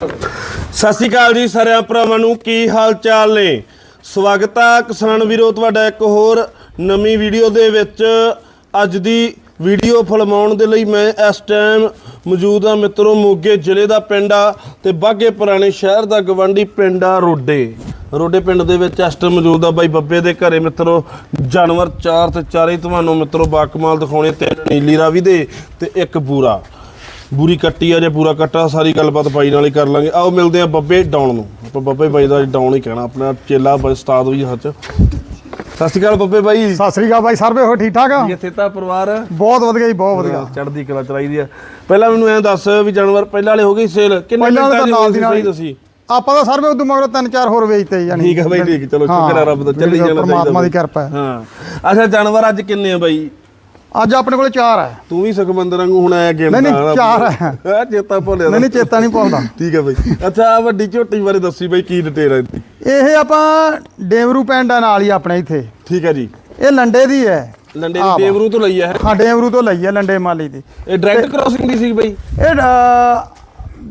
ਸਤਿ ਸ਼੍ਰੀ ਅਕਾਲ ਜੀ ਸਾਰਿਆਂ ਭਰਾਵਾਂ ਨੂੰ, ਕੀ ਹਾਲ ਚਾਲ ਨੇ? ਸਵਾਗਤ ਆ ਕਿਸਾਨ ਵੀਰੋ, ਤੁਹਾਡਾ ਇੱਕ ਹੋਰ ਨਵੀਂ ਵੀਡੀਓ ਦੇ ਵਿੱਚ। ਅੱਜ ਦੀ ਵੀਡੀਓ ਫਿਲਮਾਉਣ ਦੇ ਲਈ ਮੈਂ ਇਸ ਟਾਈਮ ਮੌਜੂਦ ਆ ਮਿੱਤਰੋ, ਮੋਗੇ ਜ਼ਿਲ੍ਹੇ ਦਾ ਪਿੰਡ ਆ ਤੇ ਬਾਗੇ ਪੁਰਾਣੇ ਸ਼ਹਿਰ ਦਾ ਗਵੰਡੀ ਪਿੰਡ ਆ ਰੋਡੇ। ਰੋਡੇ ਪਿੰਡ ਦੇ ਵਿੱਚ ਇਸ ਟਾਈਮ ਮੌਜੂਦ ਆ ਬਾਈ ਬੱਬੇ ਦੇ ਘਰੇ ਮਿੱਤਰੋ, ਜਾਨਵਰ ਚਾਰ ਤੇ ਚਾਰੇ ਤੁਹਾਨੂੰ ਮਿੱਤਰੋ ਬਾਕਮਾਲ ਦਿਖਾਉਣੇ ਤਿੰਨ ਨੀਲੀ ਰਾਵੀ ਦੇ ਤੇ ਇੱਕ ਬੂਰਾ। ਬੂਰੀ ਕੱਟੀ ਆ ਜੇ ਪੂਰਾ ਕੱਟਾ ਸਾਰੀ ਗੱਲਬਾਤ ਬਾਈ ਨਾਲ ਹੀ ਕਰ ਲਾਂਗੇ। ਆਓ ਮਿਲਦੇ ਆ ਬੱਬੇ ਡਾਉਣ ਨੂੰ। ਆਪਾਂ ਬੱਬੇ ਬਾਈ ਦਾ ਡਾਉਣ ਹੀ ਕਹਿਣਾ ਆਪਣਾ ਚੇਲਾ ਉਸਤਾਦ ਵੀ ਸੱਚ ਸਤਿ ਸ਼੍ਰੀ ਅਕਾਲ ਬੱਬੇ ਬਾਈ। ਸਤਿ ਸ੍ਰੀ ਅਕਾਲ ਬਾਈ ਸਰਵੇ ਹੋ ਠੀਕ ਠਾਕ ਆ ਕਿੱਥੇ ਤਾਂ ਪਰਿਵਾਰ ਬਹੁਤ ਵਧੀਆ ਜੀ ਬਹੁਤ ਵਧੀਆ। ਚੜ੍ਹਦੀ ਕਲਾ ਚਲਾਈਦੀ ਆ। ਪਹਿਲਾਂ ਮੈਨੂੰ ਐਂ ਦੱਸ ਵੀ ਜਾਨਵਰ ਪਹਿਲਾਂ ਵਾਲੇ ਹੋ ਗਈ ਸੇਲ ਕਿੰਨੇ ਪਹਿਲਾਂ ਮਿੰਟਾਂ ਦੀ ਨਾਲ ਦੀ ਨਾਲ। ਤੁਸੀਂ ਆਪਾਂ ਤਾਂ ਸਰਵੇ ਉਦੋਂ ਮਗਰ ਤਿੰਨ ਚਾਰ ਹੋਰ ਵੇਚਤੇ ਯਾਨੀ ਠੀਕ ਆ ਬਾਈ ਠੀਕ ਚਲੋ ਸ਼ੁਕਰ ਆ ਰੱਬ ਦਾ ਚੱਲੀ ਜਾਣਾ ਪਰਮਾਤਮਾ ਦੀ। ਕਿਰਪਾ ਹੈ। ਹਾਂ। ਅੱਛਾ ਜਾਨਵਰ ਅੱਜ ਕਿੰਨੇ ਆ ਬਾਈ? ਅੱਜ ਆਪਣੇ ਕੋਲੇ ਚਾਰ ਹੈ। ਤੂੰ ਵੀ ਸੁਖਮੰਦਰ ਵਾਂਗੂ ਹੁਣ ਆਇਆ ਗੇਮ ਨਹੀਂ, ਨਹੀਂ, ਚਾਰ ਹੈ। ਆ ਚੇਤਾ ਭੁੱਲਿਆ ਨਹੀਂ ਨਹੀਂ ਚੇਤਾ ਨਹੀਂ ਪਾਉਂਦਾ ਠੀਕ ਹੈ ਬਾਈ। ਅੱਛਾ ਆਹ ਵੱਡੀ ਝੋਟੀ ਬਾਰੇ ਦੱਸੀ ਬਾਈ ਕੀ ਡਿਟੇਲ ਹੈ ਇਹਦੀ। ਇਹ ਆਪਾਂ ਡੇਵਰੂ ਪਿੰਡ ਆ ਨਾਲ ਹੀ ਆਪਣੇ ਇੱਥੇ। ਠੀਕ ਹੈ ਜੀ। ਇਹ ਲੰਡੇ ਦੀ ਹੈ। ਲੰਡੇ ਦੀ ਦੇਵਰੂ ਤੋਂ ਲਈ ਹੈ ਹਾਂ ਡੇਵਰੂ ਤੋਂ ਲਈ ਹੈ ਲੰਡੇ ਮਾਲੀ ਦੀ। ਇਹ ਡਾਇਰੈਕਟ ਕ੍ਰਾਸਿੰਗ ਦੀ ਸੀ ਬਾਈ। ਇਹ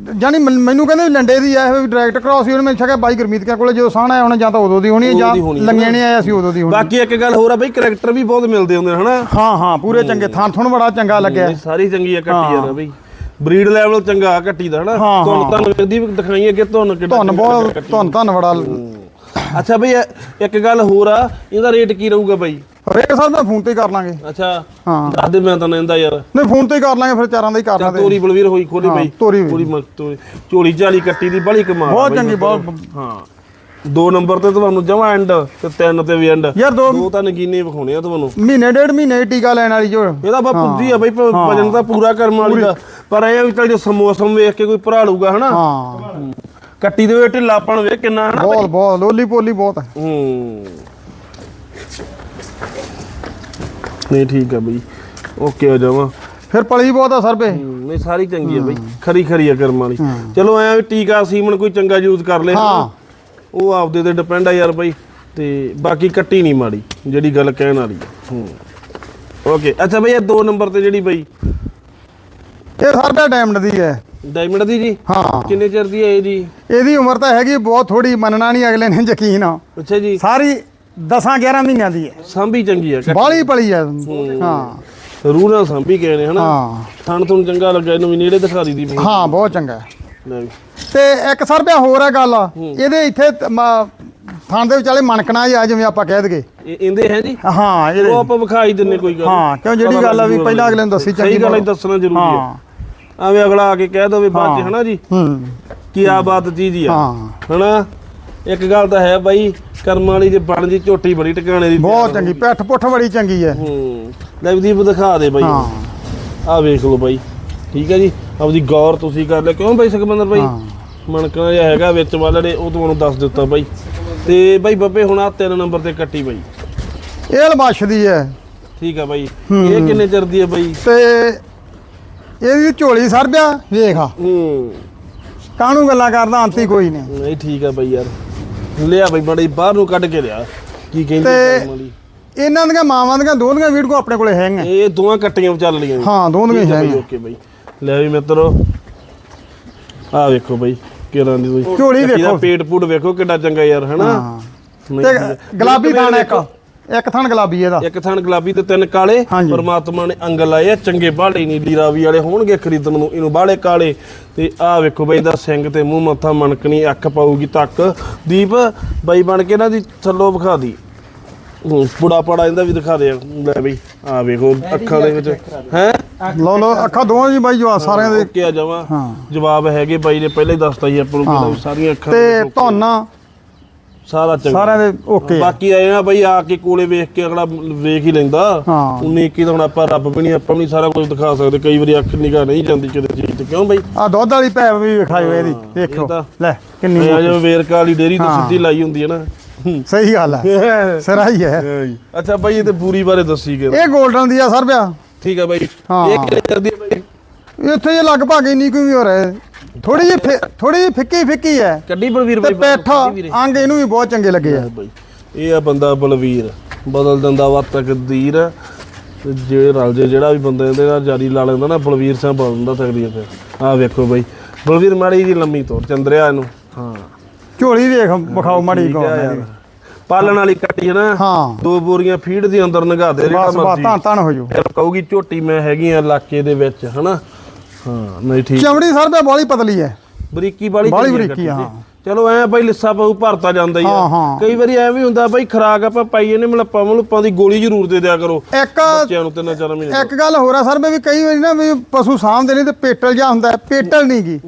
ਜਾਣੀ ਮੈਨ- ਮੈਨੂੰ ਕਹਿੰਦੇ ਵੀ ਲੰਡੇ ਦੀ ਹੈ ਇਹ ਡਾਇਰੈਕਟ ਕ੍ਰਾਸ ਹੀ ਉਹਨੇ ਮੈਨੂੰ ਛਕਿਆ ਬਾਈ ਗੁਰਮੀਤ ਕਿਆ ਕੋਲੇ ਜਦੋਂ ਸਾਹਣ ਆਇਆ ਹੋਣਾ ਜਾਂ ਤਾਂ ਉਦੋਂ ਦੀ ਹੋਣੀ ਹੈ ਉਦੋਂ ਜਾਂ ਦੀ ਹੋਣੀ ਹੈ। ਲੰਗੇ ਨਹੀਂ ਆਇਆ ਸੀ ਉਦੋਂ ਦੀ ਹੋਣੀ ਬਾਕੀ ਇੱਕ ਗੱਲ ਹੋਰ ਆ ਬਈ ਕਰੈਕਟਰ ਵੀ ਬਹੁਤ ਮਿਲਦੇ ਹੁੰਦੇ ਨੇ ਹਨਾ? ਹਾਂ ਹਾਂ ਪੂਰੇ ਚੰਗੇ। ਥਾਂ ਥੁਣ ਬੜਾ ਚੰਗਾ ਲੱਗਿਆ। ਸਾਰੀ ਚੰਗੀ ਆ ਆ ਨਾ ਬਈ। ਬਰੀਡ ਲੈਵਲ ਚੰਗਾ ਆ ਕੱਟੀ ਦਾ ਹਨਾ? ਹਾਂ, ਤੁਹਾਨੂੰ। ਤੁਹਾਨੂੰ ਵੇਖਦੀ ਵੀ ਦਿਖਾਈ ਅੱਗੇ ਤੁਹਾਨੂੰ ਕਿੱਡਾ ਧੰਨ ਬਹੁਤ ਧੰਨ ਧੰਨ ਬੜਾ ਅੱਛਾ ਬਈ ਇੱਕ ਗੱਲ ਹੋਰ ਆ ਇਹਦਾ ਰੇਟ ਕੀ ਰਹੂਗਾ ਬਈ? ਹਰੇਕ ਸਾਹਿਬ ਦਾ ਫੋਨ ਤੇ ਹੀ ਕਰ ਲਾਂਗੇ। ਅੱਛਾ ਹਾਂ। ਦੱਸ ਦੇ ਮੈਂ ਤਾਂ ਇਹਦਾ ਯਾਰ। ਨਹੀਂ ਫੋਨ ਤੇ ਹੀ ਕਰ ਲਾਂਗੇ ਫਿਰ ਚਾਰਾਂ ਦਾ ਹੀ ਕਰ ਚੱਲ ਲਾਂਗੇ। ਤੋਰੀ ਬਲਵੀਰ ਹੋਈ ਖੋਲੀ ਬਈ। ਤੋਰੀ। ਪੂਰੀ ਤੋਰੀ ਝੋਲੀ ਝਾਲੀ ਕੱਟੀ ਦੀ ਬੜੀ ਕਮਾਲ ਬਹੁਤ ਚੰਗੀ। ਬਹੁਤ- ਹਾਂ। ਦੋ ਨੰਬਰ ਤੇ ਤੁਹਾਨੂੰ ਜਮਾ ਐਂਡ ਤੇ ਤਿੰਨ ਤੇ ਵੀ ਐਂਡ ਯਾਰ ਦੋ ਦੋ ਤਾਂ ਨਗੀਨੇ ਵਿਖਾਉਣੇ ਆ ਤੁਹਾਨੂੰ। ਮਹੀਨੇ ਡੇਢ ਮਹੀਨੇ ਟੀਕਾ ਲੈਣ ਵਾਲੀ ਜੋ ਇਹਦਾ ਬਾ ਪੁੱਜੀ ਆ ਬਈ ਵਜਨ ਤਾਂ ਪੂਰਾ ਕਰਮ ਵਾਲੀ ਦਾ। ਪਰ ਇਹ ਵੀ ਚੱਲ ਜੇ ਮੌਸਮ ਵੇਖ ਕੇ ਕੋਈ ਭਰਾ ਲੂਗਾ ਹਨਾ? ਹਾਂ। ਕੱਟੀ ਦੇ ਵੇ ਢਿੱਲਾਪਣ ਵੇਖ ਕਿੰਨਾ ਹਨਾ ਬਹੁਤ ਬਹੁਤ ਲੋਲੀ ਪੋਲੀ ਬਹੁਤ ਹੈ। ਹੂੰ। ਨਹੀਂ ਠੀਕ ਆ ਬਈ। ਓਕੇ ਹੋ ਜਾਵਾਂ। ਫਿਰ ਪਲੀ ਬਹੁਤ ਆ ਸਰਬੇ ਨਹੀਂ ਸਾਰੀ ਚੰਗੀ ਆ ਬਈ। ਖਰੀ ਖਰੀ ਆ ਕਰਮ ਵਾਲੀ। ਚਲੋ ਐ ਵੀ ਟੀਕਾ ਸੀਮਨ ਕੋਈ ਚੰਗਾ ਯੂਜ਼ ਕਰ ਲੇ। ਹਾਂ। ਉਹ ਆਪਦੇ ਤੇ ਡਿਪੈਂਡ ਆ ਯਾਰ ਬਈ। ਤੇ ਬਾਕੀ ਕੱਟੀ ਨਹੀਂ ਮਾੜੀ ਜਿਹੜੀ ਗੱਲ ਕਹਿਣ ਵਾਲੀ ਹੂੰ। ਓਕੇ। ਅੱਛਾ ਬਈ ਇਹ ਦੋ ਨੰਬਰ ਤੇ ਜਿਹੜੀ ਬਈ। ਇਹ ਸਰਬੇ ਡਾਇਮੰਡ ਦੀ ਹੈ। ਡਾਇਮੰਡ ਦੀ ਜੀ? ਹਾਂ। ਕਿੰਨੇ ਚਿਰ ਦੀ ਹੈ ਇਹ ਜੀ ਇਹਦੀ ਉਮਰ ਤਾਂ ਹੈਗੀ ਬਹੁਤ ਥੋੜੀ ਮੰਨਣਾ ਨਹੀਂ ਅਗਲੇ ਨੇ ਯਕੀਨ। ਅੱਛਾ ਜੀ। ਸਾਰੀ 10 11 ਮਹੀਨਿਆਂ ਦੀ ਹੈ। ਸਾਂਭੀ ਚੰਗੀ ਆ ਬਾਲੀ ਪਲੀ ਹੈ। ਹਾਂ। ਰੂਹ ਨਾਲ ਸਾਂਭੀ ਗਏ ਨੇ ਹਨਾ? ਹਾਂ। ਥਣ ਤੁਹਾਨੂੰ ਚੰਗਾ ਲੱਗਾ ਇਹਨੂੰ ਵੀ ਨੇੜੇ ਦਿਖਾ ਦਿੱਤੀ ਵੀ। ਹਾਂ ਬਹੁਤ ਚੰਗਾ ਹੈ। ਲੈ ਵੀ। ਤੇ ਇੱਕ ਸਰਬੇ ਹੋਰ ਹੈ ਗੱਲ। ਇਹਦੇ ਇੱਥੇ ਤ- ਮ- ਦੇ ਵਿਚਾਲੇ ਮਣਕਣਾ ਜਿਹਾ ਜਿਵੇਂ ਆਪਾਂ ਕਹਿ ਇਹ ਇਹਦੇ ਹੈ ਜੀ? ਹਾਂ ਇਹਦੇ। ਉਹ ਆਪਾਂ ਵਿਖਾਈ ਦਿੰਨੇ ਕੋਈ ਗੱਲ। ਹਾਂ ਕਿਉਂ ਜਿਹੜੀ ਗੱਲ ਆ ਵੀ ਪਹਿਲਾਂ ਅਗਲੇ ਨੂੰ ਦੱਸੀ ਚੰਗੀ ਗੱਲ ਹੈ ਦੱਸਣਾ ਜ਼ਰੂਰੀ ਹੈ। ਹਾਂ। ਐਵੇਂ ਅਗਲਾ ਆ ਕੇ ਕਹਿ ਦਵੇ ਬਾਅਦ ਚ ਹਨਾ ਜੀ? ਹੂੰ। ਕੀ ਆ ਬਾਤ ਚੀਜ਼ ਹੀ ਆ। ਹਾਂ। ਹਨਾ? ਇੱਕ ਗੱਲ ਤਾਂ ਹੈ ਬਾਈ ਕਰਮ ਵਾਲੀ ਜੇ ਬਣ ਜੀ ਝੋਟੀ ਬੜੀ ਟਿਕਾਣੇ ਦੀ ਬਹੁਤ ਚੰਗੀ ਪਿੱਠ ਪੁੱਠ ਬੜੀ ਚੰਗੀ ਹੈ। ਹੂੰ ਲੈਵਦੀਪ ਦਿਖਾ ਦੇ ਬਾਈ। ਹਾਂ। ਆ ਵੇਖ ਲਓ ਬਾਈ। ਠੀਕ ਹੈ ਜੀ? ਆਪਦੀ ਗੌਰ ਤੁਸੀਂ ਕਰ ਲਿਓ। ਕਿਉਂ ਬਾਈ ਸੁਖਮੰਦਰ ਬਾਈ? ਹਾਂ। ਮਣਕਾ ਜਿਹਾ ਹੈਗਾ ਵਿੱਚ ਵਾਲੜੇ ਉਹ ਤੁਹਾਨੂੰ ਦੱਸ ਦਿੱਤਾ ਬਾਈ। ਤੇ ਬਾਈ ਬੱਬੇ ਹੁਣ ਆ ਤਿੰਨ ਨੰਬਰ ਤੇ ਕੱਟੀ ਬਾਈ। ਇਹ ਲਮਾਸ਼ ਦੀ ਹੈ ਠੀਕ ਆ ਬਾਈ। ਇਹ ਕਿੰਨੇ ਚਿਰ ਦੀ ਹੈ ਬਾਈ? ਤੇ ਇਹਦੀ ਝੋਲੀ ਸਰਬਿਆ ਵੇਖ ਆ। ਹੂੰ। ਕਾਹਨੂੰ ਗੱਲਾਂ ਕਰਦਾ ਅੰਤੀ ਕੋਈ ਨਹੀਂ। ਨਹੀਂ ਠੀਕ ਆ ਬਾਈ ਯਾਰ। ਲਿਆ ਬਾਈ ਬੜੀ ਬਾਹਰ ਨੂੰ ਕੱਢ ਕੇ ਲਿਆ। ਕੀ ਕਹਿੰਦੀ ਤੇ- ਕਰਮ ਵਾਲੀ? ਇਹਨਾਂ ਦੀਆਂ ਮਾਵਾਂ ਦੀਆਂ ਦੋਹਾਂ ਵੀਡੀਓ ਆਪਣੇ ਕੋਲੇ ਹੈਗੀਆਂ। ਇਹ ਦੋਵਾਂ ਕੱਟੀਆਂ ਚੱਲ ਰਹੀਆਂ ਨੇ। ਹਾਂ ਦੀਆਂ ਠੀਕ ਆ ਬਾਈ ਹੈਗੀਆਂ। ਓਕੇ ਬਾਈ। ਲੈ ਵੀ ਮਿੱਤਰੋ। ਆ ਵੇਖੋ ਬਾਈ ਕਿਹੜਾ ਦੀ ਬਾਈ। ਝੋਲੀ ਵੇਖੋ। ਪੇਟ ਪੂਟ ਵੇਖੋ ਕਿੱਡਾ ਚੰਗਾ ਯਾਰ ਹਨਾ? ਹਾਂ। ਨਹੀਂ ਤੇ ਠੀਕ ਆ। ਗੁਲਾਬੀ ਇੱਕ ਇੱਕ ਥਾਣ ਗੁਲਾਬੀ ਇਹਦਾ। ਇੱਕ ਥਣ ਗੁਲਾਬੀ ਤੇ ਤਿੰਨ ਕਾਲੇ। ਪਰਮਾਤਮਾ ਨੇ ਅੰਗ ਲਾਏ ਆ ਚੰਗੇ ਬਾੜੇ ਨੀਲੀ ਰਾਵੀ ਵਾਲੇ ਹੋਣਗੇ ਖਰੀਦਣ ਨੂੰ ਇਹਨੂੰ ਬਾੜੇ ਕਾਲੇ। ਤੇ ਆਹ ਵੇਖੋ ਬਈ ਇਹਦਾ ਸਿੰਘ ਤੇ ਮੂੰਹ ਮੱਥਾ ਮਣਕਣੀ ਅੱਖ ਪਾਊਗੀ ਤੱਕ। ਦੀਪ ਬਾਈ ਬਣ ਕੇ ਨਾ ਦੀ ਥੱਲੋਂ ਵਿਖਾ ਦੀ। ਪੁੜਾ ਪੜਾ ਇਹਦਾ ਵੀ ਦਿਖਾ ਦੇ। ਲੈ ਬਈ ਆਹ ਵੇਖੋ ਅੱਖਾਂ ਦੇ ਵਿੱਚ। ਹੈ? ਲੋ ਲੋ ਅੱਖਾਂ ਦੋਵਾਂ ਜੀ ਬਾਈ ਜਵਾ ਸਾਰਿਆਂ ਦੇ। ਆ ਜਾਵਾਂ। ਜਵਾਬ ਹੈਗੇ ਬਾਈ ਨੇ ਪਹਿਲਾਂ ਹੀ ਦੱਸਤਾ ਸੀ ਆਪਾਂ ਨੂੰ ਸਾਰੀਆਂ ਅੱਖਾਂ ਦੇ ਤੇ। ਧੌਨਾ ਸਾਰਾ ਚੰਗਾ। ਸਾਰਿਆਂ ਦੇ ਓਕੇ ਆ। ਬਾਕੀ ਆਏ ਨਾ ਬਈ ਆ ਕੇ ਕੋਲੇ ਵੇਖ ਕੇ ਅਗਲਾ ਵੇਖ ਹੀ ਲੈਂਦਾ। ਹਾਂ। 19 21 ਤਾਂ ਹੁਣ ਆਪਾਂ ਰੱਬ ਵੀ ਨਹੀਂ ਆਪਾਂ ਵੀ ਨਹੀਂ ਸਾਰਾ ਕੁਝ ਦਿਖਾ ਸਕਦੇ। ਕਈ ਵਾਰੀ ਅੱਖ ਨਿਗਾਹ ਨਹੀਂ ਜਾਂਦੀ ਕਿਤੇ ਚੀਜ਼ ਤੇ। ਕਿਉਂ ਬਈ? ਆ ਦੁੱਧ ਵਾਲੀ ਭੈ ਵੀ ਵਿਖਾਇਓ ਇਹਦੀ। ਹਾਂ, ਦੇਖੋ ਇਹ ਤਾਂ- ਲੈ ਕਿੰਨੀ ਇਹ ਮੋਟੀ। ਜੋ ਵੇਰਕਾ ਵਾਲੀ ਡੇਰੀ ਤੋਂ ਹਾਂ। ਸਿੱਧੀ ਲਾਈ ਹੁੰਦੀ ਹੈ ਨਾ। ਸਹੀ ਗੱਲ ਹੈ ਸਿਰਾ ਹੀ। ਹੈ ਅੱਛਾ ਬਾਈ ਇਹ ਤੇ ਪੂਰੀ ਬਾਰੇ ਦੱਸੀ ਗਏ। ਇਹ 골ਡਨ ਦੀ ਆ ਸਰਬਿਆ ਠੀਕ ਹੈ ਬਾਈ। ਹਾਂ। ਇਹ ਕਿਹੜੇ ਕਰਦੀ ਹੈ ਬਾਈ? ਇੱਥੇ ਜੇ ਲਗਭਗ ਇੰਨੀ ਕੋਈ ਵੀ ਹੋ ਰਿਹਾ। ਥੋੜੀ ਜਿਹੀ ਥੋੜੀ ਜਿਹੀ ਫਿੱਕੀ ਫਿੱਕੀ ਹੈ। ਕੱਢੀ ਬਲਵੀਰ ਤੇ ਬਾਈ ਪੈਠ ਅੰਗ ਇਹਨੂੰ ਵੀ ਬਹੁਤ ਚੰਗੇ ਲੱਗੇ ਆ। ਬਾਈ। ਇਹ ਆ ਬੰਦਾ ਬਲਵੀਰ ਬਦਲ ਦਿੰਦਾ ਵਾ ਤਕਦੀਰ ਤੇ ਜੇ ਰਲ ਜੇ ਜਿਹੜਾ ਵੀ ਬੰਦਾ ਇਹਦੇ ਨਾਲ ਜਾਰੀ ਲਾ ਲੈਂਦਾ ਨਾ ਬਲਵੀਰ ਸਿੰਘ ਬਦਲ ਦਿੰਦਾ ਤਕਦੀਰ ਫਿਰ। ਆਹ ਵੇਖੋ ਬਾਈ ਬਲਵੀਰ ਮਾੜੀ ਜੀ ਲੰਮੀ ਤੋਰ ਚੰਦਰਿਆ ਇਹਨੂੰ। ਹਾਂ। ਝੋਲੀ ਵੇਖ ਵਿਖਾਓ ਮਾੜੀ ਕੋ ਆ ਪਾਲਣ ਵਾਲੀ ਕੱਟੀ ਹੈ ਨਾ ਹਾਂ। ਦੋ ਬੋਰੀਆਂ ਫੀਡ ਦੇ ਅੰਦਰ ਨਗਾ ਦੇ ਜਿਹੜਾ ਬਸ ਬਸ ਮਰਜ਼ੀ। ਤਾਂ ਤਾਂ ਹੋ ਜੂ ਕਹੂਗੀ ਝੋਟੀ ਮੈਂ ਹੈਗੀ ਆ ਇਲਾਕੇ ਦੇ ਵਿੱਚ ਹਨਾ? ਹਾਂ ਨਹੀਂ ਠੀਕ ਚਮੜੀ ਸਰ ਬੇ ਬੋਲੀ ਪਤਲੀ ਹੈ ਬਰੀਕੀ ਵਾਲੀ ਬਾਹਲੀ ਬਰੀਕੀ ਹਾਂ। ਚਲੋ ਐ ਬਈ ਲਿੱਸਾ ਪਾਉ ਭਰਤਾ ਜਾਂਦਾ ਹੀ ਹਾਂ, ਆ। ਹਾਂ। ਕਈ ਵਾਰੀ ਐ ਵੀ ਹੁੰਦਾ ਬਈ ਖਰਾਕ ਆਪਾਂ ਪਾਈਏ ਨੇ ਮਲੱਪਾਂ ਮਲੱਪਾਂ ਦੀ ਗੋਲੀ ਜ਼ਰੂਰ ਦੇ ਦਿਆ ਕਰੋ। ਇੱਕ ਬੱਚਿਆਂ ਨੂੰ ਤਿੰਨ ਚਾਰ ਮਹੀਨੇ ਇੱਕ ਗੱਲ ਹੋਰ ਆ ਸਰ ਬੇ ਵੀ ਕਈ ਵਾਰੀ ਨਾ ਵੀ ਪਸ਼ੂ ਸਾਂਭਦੇ ਨਹੀਂ ਤੇ ਪੇਟਲ ਜਾਂ ਹੁੰਦਾ ਹੈ, ਪੇਟਲ ਨਹੀਂ ਗੀ।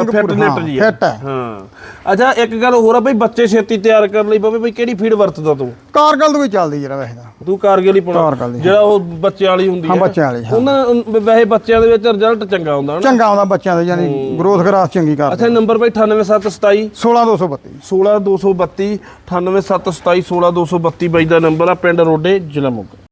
ਅੰਗ ਫਿੱਟ ਪੁੱਠ- ਨੈਟ ਜੀ ਆ। ਫਿੱਟ ਹੈ। ਹਾਂ। ਅੱਛਾ ਇੱਕ ਗੱਲ ਹੋਰ ਆ ਬਈ ਬੱਚੇ ਛੇਤੀ ਤਿਆਰ ਕਰਨ ਲਈ ਬਾਬੇ ਬਈ ਕਿਹੜੀ ਫੀਡ ਵਰਤਦਾ ਤੂੰ? ਕਾਰਗਲ ਤੋਂ ਵੀ ਚੱਲਦੀ ਜਿਹੜਾ ਵੈਸੇ ਤਾਂ। ਤੂੰ ਕਾਰਗਿਲ ਹੀ ਪਾਉਣਾ। ਕਾਰਗਿਲ ਦੀ, ਜਿਹੜਾ ਉਹ ਬੱਚਿਆਂ ਵਾਲੀ ਹੁੰਦੀ ਹਾਂ, ਹੈ। ਬੱਚਿਆਂ ਵਾਲੀ, ਹਾਂ। ਉਹਨਾਂ ਉਨ- ਵੈਸੇ ਬੱਚਿਆਂ ਦੇ ਵਿੱਚ ਰਿਜ਼ਲਟ ਚੰਗਾ ਹੁੰਦਾ ਹਨਾ? ਚੰਗਾ ਆਉਂਦਾ ਬੱਚਿਆਂ ਦੇ ਯਾਨੀ ਗਰੋਥ ਗਰਾਸ ਚੰਗੀ ਕਰਦਾ। ਅੱਛਾ ਨੰਬਰ ਬਈ 98727 16232 16232 98727 16232 ਬਾਈ ਦਾ ਨੰਬਰ ਆ ਪਿੰਡ ਰੋਡੇ ਜ਼ਿਲ੍ਹਾ ਮੋਗਾ।